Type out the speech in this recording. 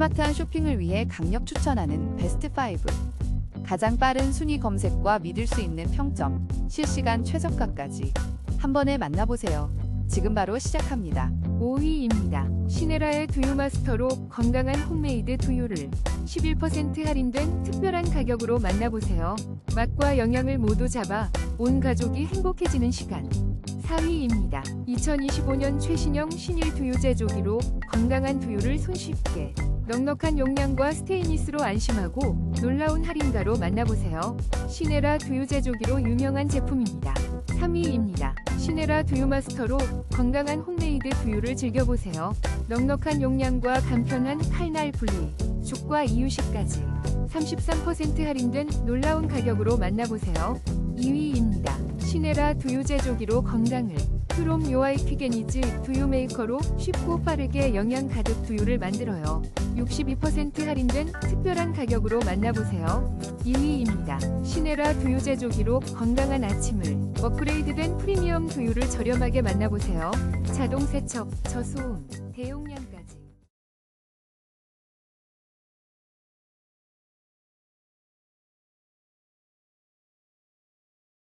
스마트한 쇼핑을 위해 강력 추천하는 베스트 5. 가장 빠른 순위 검색과 믿을 수 있는 평점, 실시간 최저가까지 한 번에 만나보세요. 지금 바로 시작합니다. 5위입니다. 시네라의 두유 마스터로 건강한 홈메이드 두유를 11% 할인된 특별한 가격으로 만나보세요. 맛과 영양을 모두 잡아 온 가족이 행복해지는 시간. 4위입니다. 2025년 최신형 신일 두유 제조기로 건강한 두유를 손쉽게 넉넉한 용량과 스테인리스로 안심하고 놀라운 할인가로 만나보세요. 시네라 두유 제조기로 유명한 제품입니다. 3위입니다. 시네라 두유 마스터로 건강한 홈메이드 두유를 즐겨보세요. 넉넉한 용량과 간편한 칼날 분리, 죽과 이유식까지 33% 할인된 놀라운 가격으로 만나보세요. 2위입니다. 시네라 두유 제조기로 건강을 프롬 요아이피게니즈 두유 메이커로 쉽고 빠르게 영양 가득 두유를 만들어요. 62% 할인된 특별한 가격으로 만나보세요. 2위입니다. 시네라 두유 제조기로 건강한 아침을 업그레이드된 프리미엄 두유를 저렴하게 만나보세요. 자동 세척, 저소음, 대용량까지.